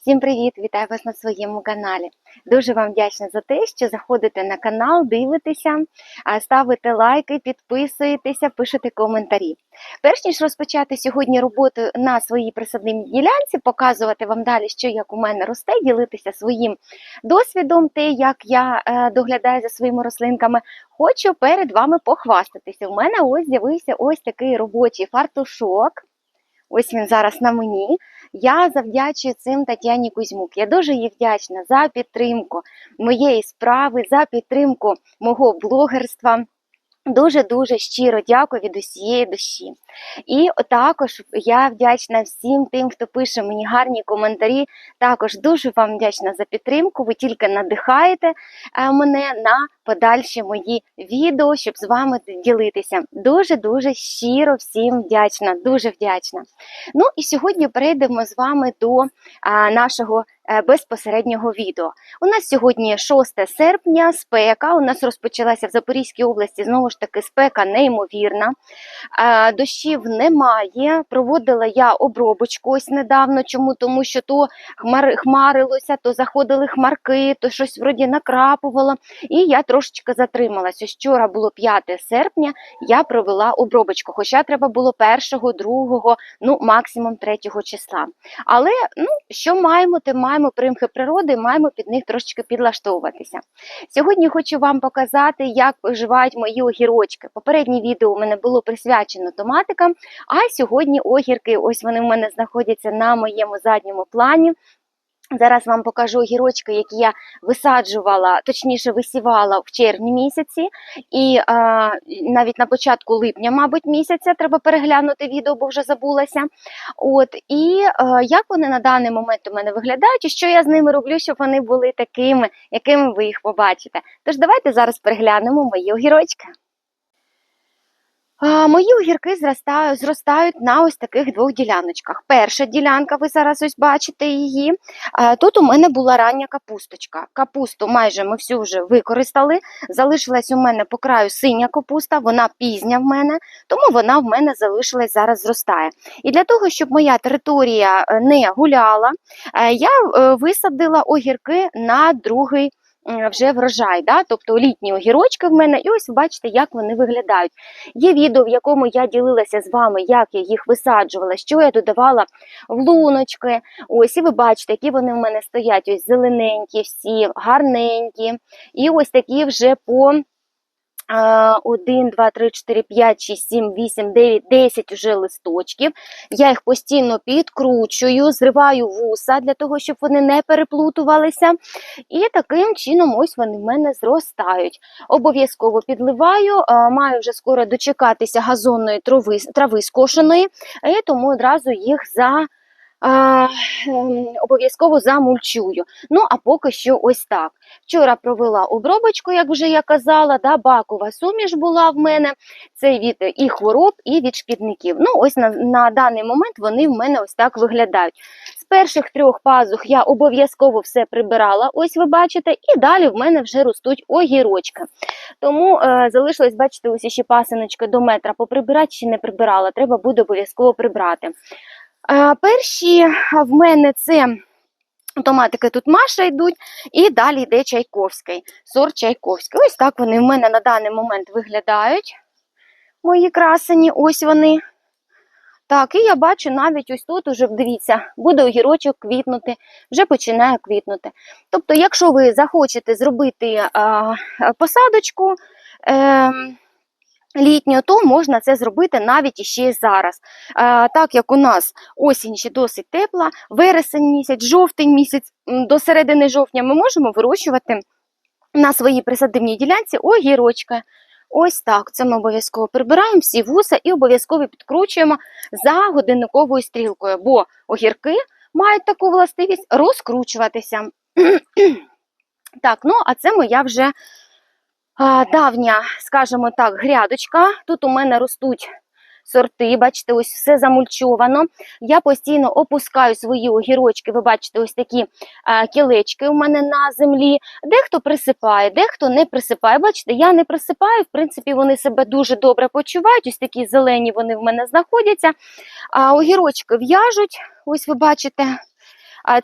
Всім привіт! Вітаю вас на своєму каналі. Дуже вам вдячна за те, що заходите на канал, дивитеся, ставите лайки, підписуєтеся, пишете коментарі. Перш ніж розпочати сьогодні роботу на своїй присадній ділянці, показувати вам далі, що як у мене росте, ділитися своїм досвідом, те, як я е, доглядаю за своїми рослинками, хочу перед вами похвастатися. У мене ось з'явився ось такий робочий фартушок. Ось він зараз на мені. Я завдячую цим Тетяні Кузьмук. Я дуже їй вдячна за підтримку моєї справи, за підтримку мого блогерства. Дуже-дуже щиро дякую від усієї душі. І також я вдячна всім тим, хто пише мені гарні коментарі. Також дуже вам вдячна за підтримку. Ви тільки надихаєте е, мене на подальші мої відео, щоб з вами ділитися. Дуже-дуже щиро всім вдячна, дуже вдячна. Ну і сьогодні перейдемо з вами до а, нашого е, безпосереднього відео. У нас сьогодні 6 серпня, спека. У нас розпочалася в Запорізькій області знову ж таки спека неймовірна. Дощів немає. Проводила я обробочку ось недавно. Чому? Тому що то хмар, хмарилося, то заходили хмарки, то щось вроді накрапувало. І я трошечки затрималася. Вчора було 5 серпня, я провела обробочку, хоча треба було 1, 2, ну максимум 3 числа. Але ну, що маємо, те маємо примхи природи, маємо під них трошечки підлаштовуватися. Сьогодні хочу вам показати, як поживають мої огірочки. Попереднє відео у мене було присвячено томатикам, а сьогодні огірки, ось вони в мене знаходяться на моєму задньому плані. Зараз вам покажу огірочки, які я висаджувала, точніше висівала в червні місяці, і а, навіть на початку липня, мабуть, місяця треба переглянути відео, бо вже забулася. От і а, як вони на даний момент у мене виглядають, і що я з ними роблю, щоб вони були такими, якими ви їх побачите. Тож давайте зараз переглянемо мої огірочки. Мої огірки зростають, зростають на ось таких двох діляночках. Перша ділянка, ви зараз ось бачите її. Тут у мене була рання капусточка. Капусту майже ми всю вже використали. Залишилась у мене по краю синя капуста, вона пізня в мене, тому вона в мене залишилась зараз зростає. І для того, щоб моя територія е, не гуляла, е, я е, висадила огірки на другий вже врожай, да? тобто літні огірочки в мене, і ось ви бачите, як вони виглядають. Є відео, в якому я ділилася з вами, як я їх висаджувала, що я додавала в луночки. Ось, і ви бачите, які вони в мене стоять, ось зелененькі, всі, гарненькі. І ось такі вже по. 1, 2, 3, 4, 5, 6, 7, 8, 9, 10 вже листочків. Я їх постійно підкручую, зриваю вуса для того, щоб вони не переплутувалися. І таким чином ось вони в мене зростають. Обов'язково підливаю, маю вже скоро дочекатися газонної трави, трави скошеної, тому одразу їх за. А, ем, обов'язково замульчую. Ну, а поки що ось так. Вчора провела обробочку, як вже я казала, да, бакова суміш була в мене. Це від і хвороб, і від шкідників. Ну, ось на, на даний момент вони в мене ось так виглядають. З перших трьох пазух я обов'язково все прибирала, ось ви бачите, і далі в мене вже ростуть огірочки. Тому е, залишилось, бачите, ось ще пасиночки до метра поприбирати, чи не прибирала, треба буде обов'язково прибрати. Е, перші в мене це томатики тут Маша йдуть, і далі йде Чайковський, сорт Чайковський. Ось так вони в мене на даний момент виглядають. Мої красені, ось вони. Так, і я бачу навіть ось тут уже, дивіться, буде огірочок квітнути, вже починає квітнути. Тобто, якщо ви захочете зробити а, посадочку, е, літню, то можна це зробити навіть іще зараз. Е, так як у нас осінь ще досить тепла, вересень місяць, жовтень місяць, до середини жовтня ми можемо вирощувати на своїй присадибній ділянці огірочки. Ось так. Це ми обов'язково прибираємо всі вуса і обов'язково підкручуємо за годинниковою стрілкою, бо огірки мають таку властивість розкручуватися. так, ну а це моя вже а, давня, скажімо так, грядочка. Тут у мене ростуть сорти, бачите, ось все замульчовано. Я постійно опускаю свої огірочки, ви бачите, ось такі а, кілечки у мене на землі. Дехто присипає, дехто не присипає. Бачите, я не присипаю, в принципі, вони себе дуже добре почувають. Ось такі зелені вони в мене знаходяться. А огірочки в'яжуть, ось ви бачите.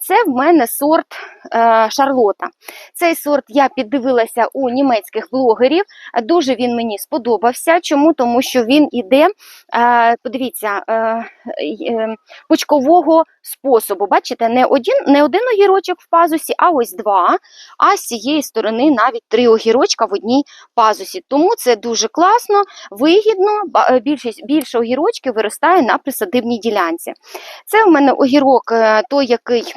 Це в мене сорт е, Шарлота. Цей сорт я піддивилася у німецьких блогерів. Дуже він мені сподобався. Чому? Тому що він іде, е, подивіться, е, пучкового способу. Бачите, не один, не один огірочок в пазусі, а ось два. А з цієї сторони навіть три огірочка в одній пазусі. Тому це дуже класно, вигідно. Більшість більше огірочків виростає на присадибній ділянці. Це в мене огірок, той, який.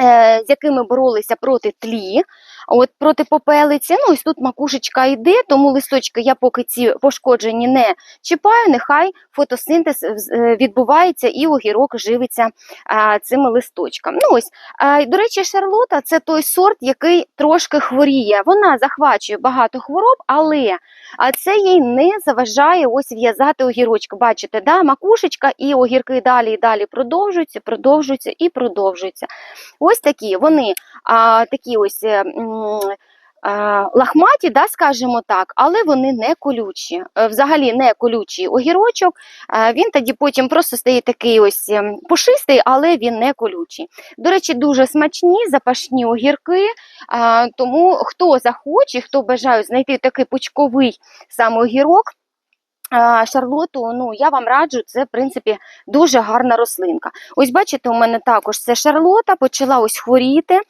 Е, З якими боролися проти тлі, от проти попелиці. Ну, ось тут макушечка йде, тому листочки я поки ці пошкоджені не чіпаю, нехай фотосинтез е, відбувається і огірок живиться а, цими листочками. Ну, ось, а, до речі, шарлота це той сорт, який трошки хворіє. Вона захвачує багато хвороб, але це їй не заважає ось в'язати огірочки. Бачите, да? макушечка і огірки далі і далі продовжуються, продовжуються і продовжуються. Ось такі вони а, такі ось. Е, Лахматі, да, скажімо так, але вони не колючі. Е, Взагалі не колючий огірочок. Е, Він тоді потім просто стає такий ось ем, пушистий, але він не колючий. До речі, дуже смачні, запашні огірки. Тому хто захоче, хто бажає знайти такий пучковий саме огірок. Шарлоту, ну я вам раджу, це в принципі дуже гарна рослинка. Ось бачите, у мене також це шарлота, почала ось хворіти,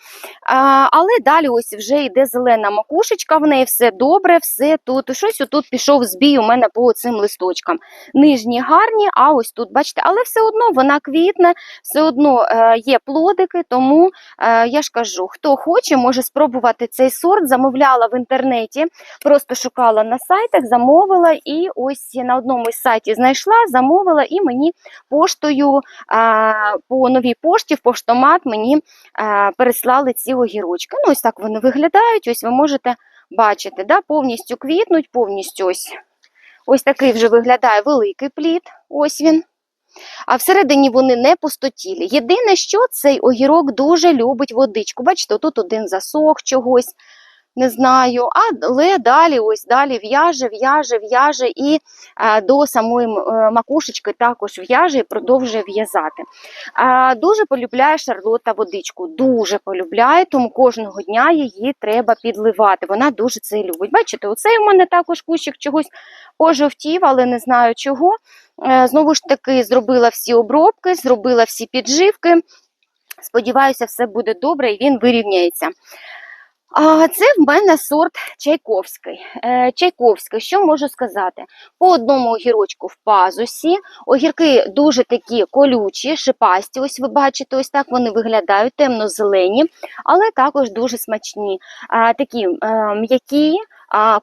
але далі ось вже йде зелена макушечка, в неї все добре, все тут. Щось отут пішов збій у мене по цим листочкам. Нижні гарні, а ось тут, бачите, але все одно вона квітне, все одно е, є плодики, тому е, я ж кажу, хто хоче, може спробувати цей сорт. Замовляла в інтернеті, просто шукала на сайтах, замовила і ось на одному із сайтів знайшла, замовила і мені поштою по новій пошті в поштомат мені переслали ці огірочки. Ну, ось так вони виглядають. Ось ви можете бачити, да, повністю квітнуть, повністю ось. Ось такий вже виглядає великий плід. Ось він. А всередині вони не пустотілі. Єдине, що цей огірок дуже любить водичку. Бачите, тут один засох чогось, не знаю. Але далі, ось далі в'яже, в'яже, в'яже і а, до самої е, макушечки також в'яже і продовжує в'язати. А, дуже полюбляє Шарлота водичку. Дуже полюбляє, тому кожного дня її треба підливати. Вона дуже це любить. Бачите, оцей у мене також кущик чогось пожовтів, але не знаю чого. Е, Знову ж таки, зробила всі обробки, зробила всі підживки. Сподіваюся, все буде добре і він вирівняється. Це в мене сорт Чайковський. Е, Чайковський, що можу сказати? По одному огірочку в пазусі. Огірки дуже такі колючі, шипасті. Ось ви бачите, ось так вони виглядають, темно-зелені, але також дуже смачні. Такі е, м'які,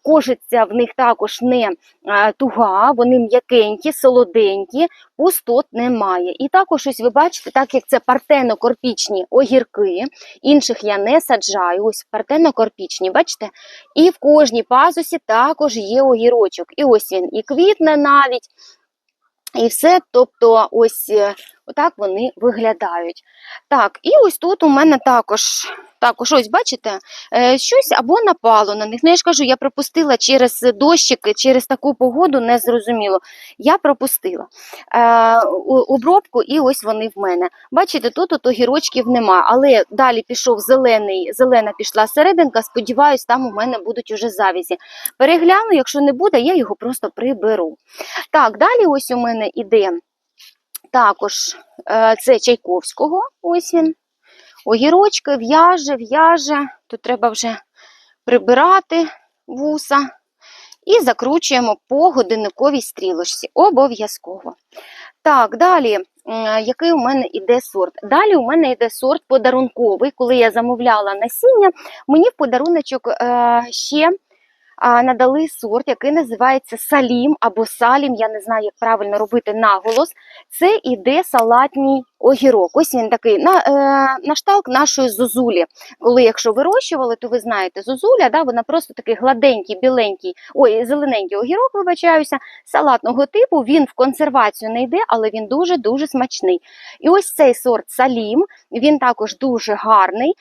кожиця в них також не туга, вони м'якенькі, солоденькі, пустот немає. І також ось ви бачите, так як це партено-корпічні огірки, інших я не саджаю, ось партено-корпічні, бачите? І в кожній пазусі також є огірочок. І ось він і квітне навіть. І все, тобто, ось е, отак вони виглядають. Так, і ось тут у мене також, також ось бачите, е, щось або напало на них. Ну, я ж кажу, я пропустила через дощики, через таку погоду, не зрозуміло. Я пропустила е, обробку, і ось вони в мене. Бачите, тут от огірочків нема, але далі пішов зелений, зелена пішла серединка. Сподіваюсь, там у мене будуть уже завязі. Перегляну, якщо не буде, я його просто приберу. Так, далі ось у мене іде також е, це Чайковського, ось він. Огірочки, в'яже, в'яже. Тут треба вже прибирати вуса. І закручуємо по годинниковій стрілочці. Обов'язково. Так, далі, який у мене іде сорт? Далі у мене йде сорт подарунковий. Коли я замовляла насіння, мені в подаруночок е, ще надали сорт, який називається салім або салім. Я не знаю, як правильно робити наголос. Це іде салатній огірок. Ось він такий на, е, на шталк нашої зозулі. Коли якщо вирощували, то ви знаєте, зозуля, да, вона просто такий гладенький, біленький, ой, зелененький огірок, вибачаюся, салатного типу. Він в консервацію не йде, але він дуже-дуже смачний. І ось цей сорт салім, він також дуже гарний,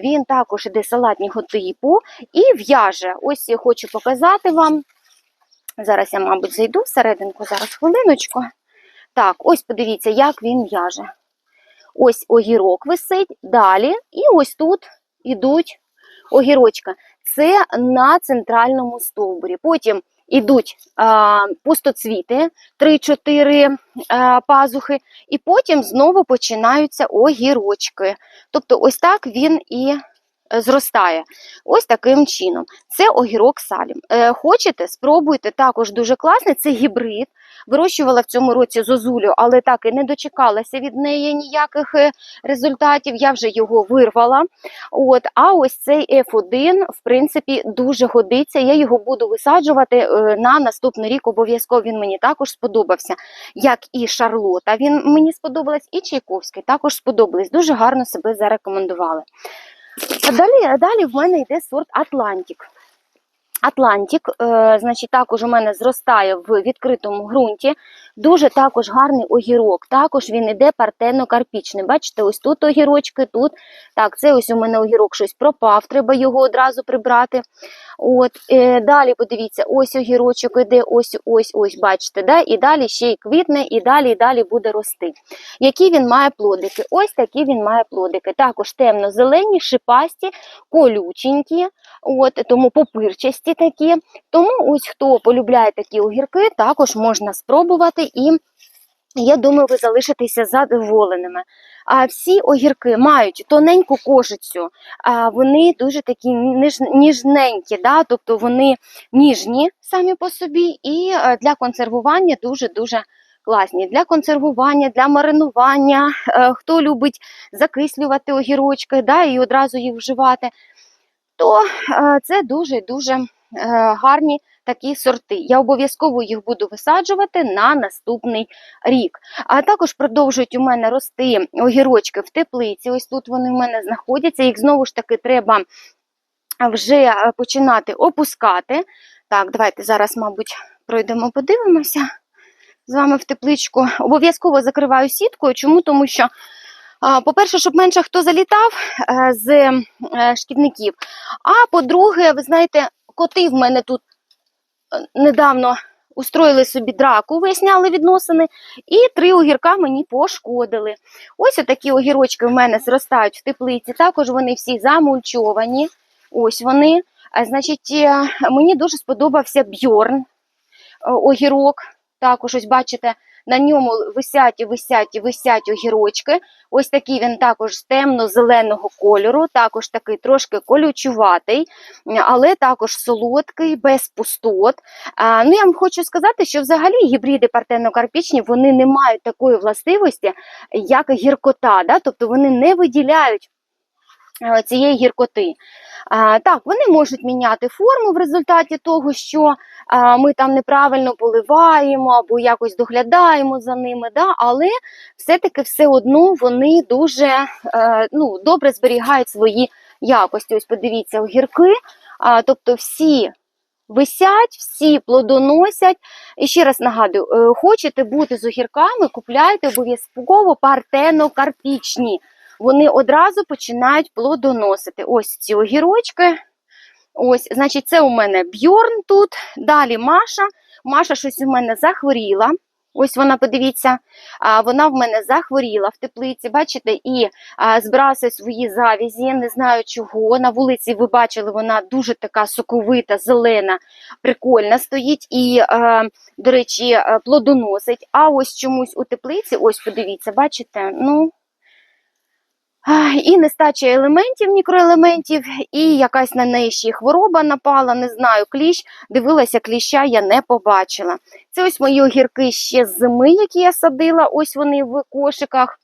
він також іде салатнього типу і в'яже. Ось я хочу показати вам. Зараз я, мабуть, зайду всерединку, зараз хвилиночку. Так, ось подивіться, як він в'яже. ось огірок висить, далі, і ось тут ідуть огірочка. Це на центральному стовбурі. Потім ідуть а, пустоцвіти, 3-4 а, пазухи, і потім знову починаються огірочки. Тобто, ось так він і зростає. Ось таким чином. Це огірок салім. Е, хочете, спробуйте також дуже класний. Це гібрид. Вирощувала в цьому році зозулю, але так і не дочекалася від неї ніяких е, результатів. Я вже його вирвала. От, а ось цей F1, в принципі, дуже годиться. Я його буду висаджувати е, на наступний рік. Обов'язково він мені також сподобався. Як і Шарлота, він мені сподобалась, і Чайковський також сподобались. Дуже гарно себе зарекомендували. А далі, а далі в мене йде сорт Атлантик. Атлантик, е, значить, також у мене зростає в відкритому ґрунті. Дуже також гарний огірок. Також він іде партено-карпічний. Бачите, ось тут огірочки, тут. Так, це ось у мене огірок щось пропав, треба його одразу прибрати. От, е, далі подивіться, ось огірочок іде, ось, ось, ось, бачите, да? і далі ще й квітне, і далі, і далі буде рости. Які він має плодики? Ось такі він має плодики. Також темно-зелені, шипасті, колюченькі, от, тому попирчасті такі. Тому ось хто полюбляє такі огірки, також можна спробувати і. Я думаю, ви залишитеся задоволеними. А всі огірки мають тоненьку кожицю, а вони дуже такі ніж, ніжненькі, да? тобто вони ніжні самі по собі, і е, для консервування дуже-дуже класні. Для консервування, для маринування, е, хто любить закислювати огірочки да? і одразу їх вживати, то е, це дуже-дуже гарні такі сорти. Я обов'язково їх буду висаджувати на наступний рік. А також продовжують у мене рости огірочки в теплиці. Ось тут вони в мене знаходяться. Їх знову ж таки треба вже е, починати опускати. Так, давайте зараз, мабуть, пройдемо, подивимося з вами в тепличку. Обов'язково закриваю сіткою. Чому? Тому що. По-перше, щоб менше хто залітав е, з е, шкідників. А по-друге, ви знаєте, коти в мене тут е, недавно устроїли собі драку, виясняли відносини, і три огірка мені пошкодили. Ось отакі огірочки в мене зростають в теплиці. Також вони всі замульчовані. Ось вони. Значить, е, мені дуже сподобався бьорн е, огірок. Також ось бачите, на ньому висять висять висять огірочки. Ось такий він також темно-зеленого кольору, також такий трошки колючуватий, але також солодкий, без пустот. А, ну, я вам хочу сказати, що взагалі гібриди партенно-карпічні вони не мають такої властивості, як гіркота. Да? Тобто вони не виділяють цієї гіркоти. Так, вони можуть міняти форму в результаті того, що ми там неправильно поливаємо або якось доглядаємо за ними, да? але все-таки все одно вони дуже е, ну, добре зберігають свої якості. Ось подивіться, огірки, а, тобто всі. Висять, всі плодоносять. І ще раз нагадую, е, хочете бути з огірками, купляйте обов'язково партено-карпічні вони одразу починають плодоносити. Ось ці огірочки. Ось, значить, це у мене Бьорн тут. Далі Маша. Маша щось у мене захворіла. Ось вона, подивіться, вона в мене захворіла в теплиці, бачите, і збиралася свої завізі, не знаю чого. На вулиці ви бачили, вона дуже така соковита, зелена, прикольна стоїть і, а, до речі, плодоносить. А ось чомусь у теплиці, ось подивіться, бачите, ну. І нестача елементів, мікроелементів, і якась на неї ще хвороба напала, не знаю, кліщ. Дивилася, кліща я не побачила. Це ось мої огірки ще з зими, які я садила. Ось вони в кошиках,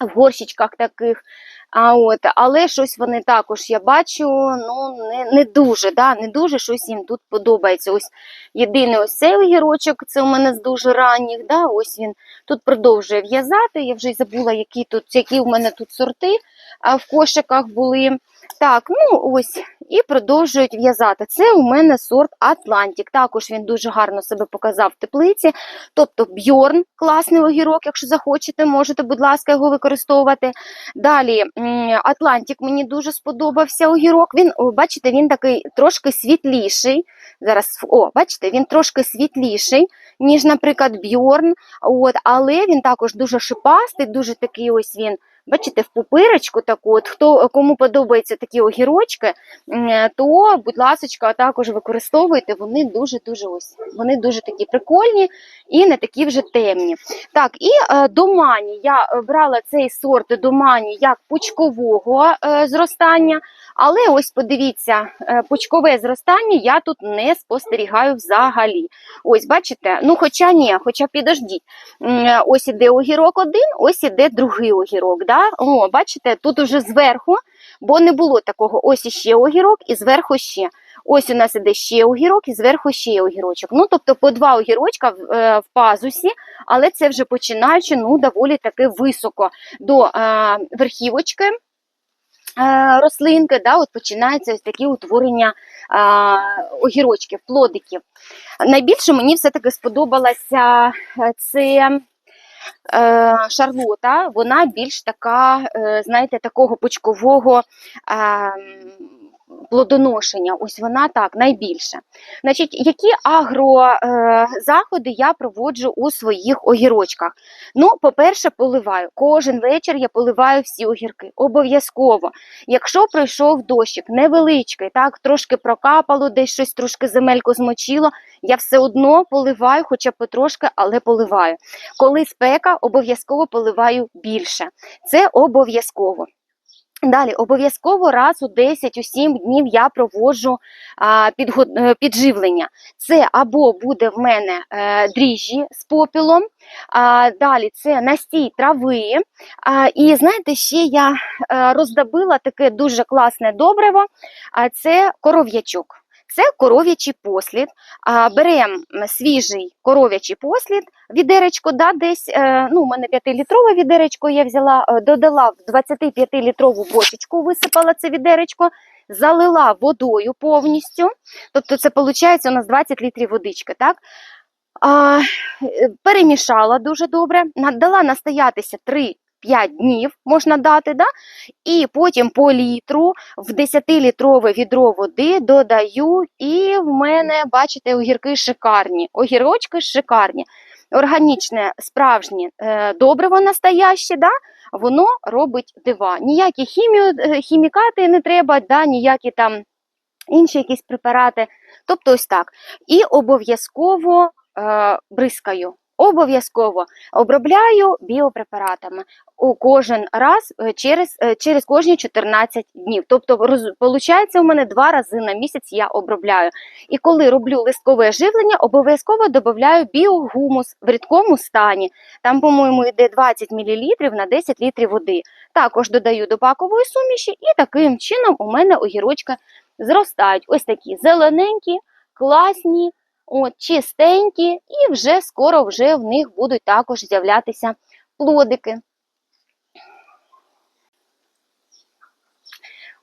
в горщичках таких. А от, але щось вони також я бачу, ну не, не дуже, да, не дуже щось їм тут подобається. Ось єдиний ось цей огірочок, це у мене з дуже ранніх. Да, ось він тут продовжує в'язати. Я вже й забула, які тут, які у мене тут сорти в кошиках були. Так, ну ось, і продовжують в'язати. Це у мене сорт Атлантик. Також він дуже гарно себе показав в теплиці. Тобто Бьорн, класний огірок, якщо захочете, можете, будь ласка, його використовувати. Далі Атлантик мені дуже сподобався огірок. Він, бачите, він такий трошки світліший. Зараз, о, бачите, він трошки світліший, ніж, наприклад, Бьорн. От, але він також дуже шипастий, дуже такий ось він. Бачите, в пупирочку таку, от хто кому подобаються такі огірочки, то, будь ласка, також використовуйте. Вони дуже дуже ось вони дуже такі прикольні і не такі вже темні. Так, і е, домані. Я е, брала цей сорт домані як пучкового е, зростання, але ось подивіться, е, пучкове зростання я тут не спостерігаю взагалі. Ось, бачите, ну хоча ні, хоча підождіть. Е, Ось іде огірок один, ось іде другий огірок. Да? О, бачите, тут уже зверху, бо не було такого, ось іще огірок і зверху ще. Ось у нас іде ще огірок і зверху ще огірочок. Ну, тобто по два огірочка в, е, в пазусі, але це вже починаючи ну, доволі таки високо до е, верхівочки е, рослинки, да, от починаються ось такі утворення е, огірочків, плодиків. Найбільше мені все-таки сподобалася е, це Шарлота. Вона більш така, е, знаєте, такого пучкового. Е, плодоношення. Ось вона так найбільше. Значить, які агрозаходи я проводжу у своїх огірочках? Ну, по-перше, поливаю. Кожен вечір я поливаю всі огірки. Обов'язково. Якщо пройшов дощик, невеличкий, так, трошки прокапало, десь щось трошки земельку змочило, я все одно поливаю, хоча б потрошки, але поливаю. Коли спека, обов'язково поливаю більше. Це обов'язково. Далі, обов'язково раз у 10 у 7 днів я проводжу е, підживлення. Це або буде в мене е, дріжджі з попілом, а, далі це настій трави. І знаєте, ще я е, роздобила таке дуже класне добриво, а це коров'ячок. Це коров'ячий послід. Беремо свіжий коров'ячий послід, відеречко, да, десь, е, ну, у мене 5-літрове відеречко я взяла, е, додала в 25-літрову бочечку, висипала це відеречко, залила водою повністю. Тобто це виходить у нас 20 літрів водички, так? А, е, перемішала дуже добре, надала настоятися 3-5 днів можна дати, да? і потім по літру в 10-літрове відро води додаю, і в мене, бачите, огірки шикарні. Огірочки шикарні. Органічне, справжнє е, добриво настояще, да? воно робить дива. Ніякі хімію, е, хімікати не треба, да? ніякі там інші якісь препарати. Тобто ось так. І обов'язково е, бризкаю. Обов'язково обробляю біопрепаратами у кожен раз е, через, е, через кожні 14 днів. Тобто, получається, у мене два рази на місяць я обробляю. І коли роблю листкове живлення, обов'язково додаю біогумус в рідкому стані. Там, по-моєму, йде 20 мл на 10 літрів води. Також додаю до бакової суміші, і таким чином у мене огірочки зростають. Ось такі зелененькі, класні. От, чистенькі, і вже скоро вже в них будуть також з'являтися плодики.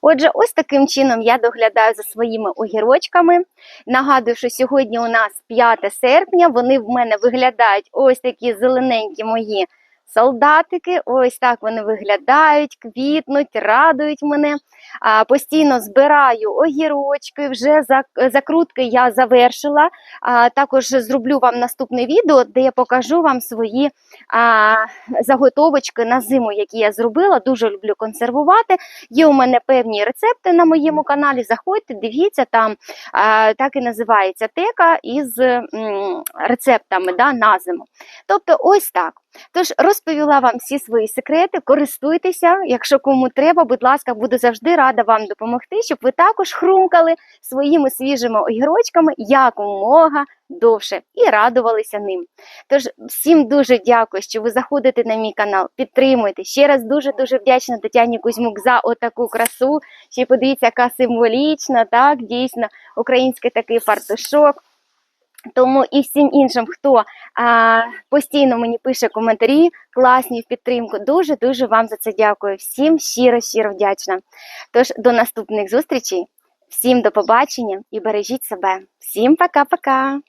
Отже, ось таким чином я доглядаю за своїми огірочками. Нагадую, що сьогодні у нас 5 серпня, вони в мене виглядають ось такі зелененькі мої солдатики. Ось так вони виглядають, квітнуть, радують мене. А, Постійно збираю огірочки, вже закрутки я завершила. А, Також зроблю вам наступне відео, де я покажу вам свої а, заготовочки на зиму, які я зробила. Дуже люблю консервувати. Є у мене певні рецепти на моєму каналі. Заходьте, дивіться, там а, так і називається тека із м, рецептами да, на зиму. Тобто, ось так. Тож розповіла вам всі свої секрети, користуйтеся. Якщо кому треба, будь ласка, буду завжди рада вам допомогти, щоб ви також хрумкали своїми свіжими огірочками якомога довше і радувалися ним. Тож всім дуже дякую, що ви заходите на мій канал, підтримуйте. Ще раз дуже дуже вдячна Тетяні Кузьмук за отаку красу. Ще подивіться, яка символічна, так, дійсно, український такий фартушок. Тому і всім іншим, хто а, постійно мені пише коментарі, класні в підтримку. Дуже дуже вам за це дякую. Всім щиро, щиро вдячна. Тож до наступних зустрічей, всім до побачення і бережіть себе. Всім пока-пока!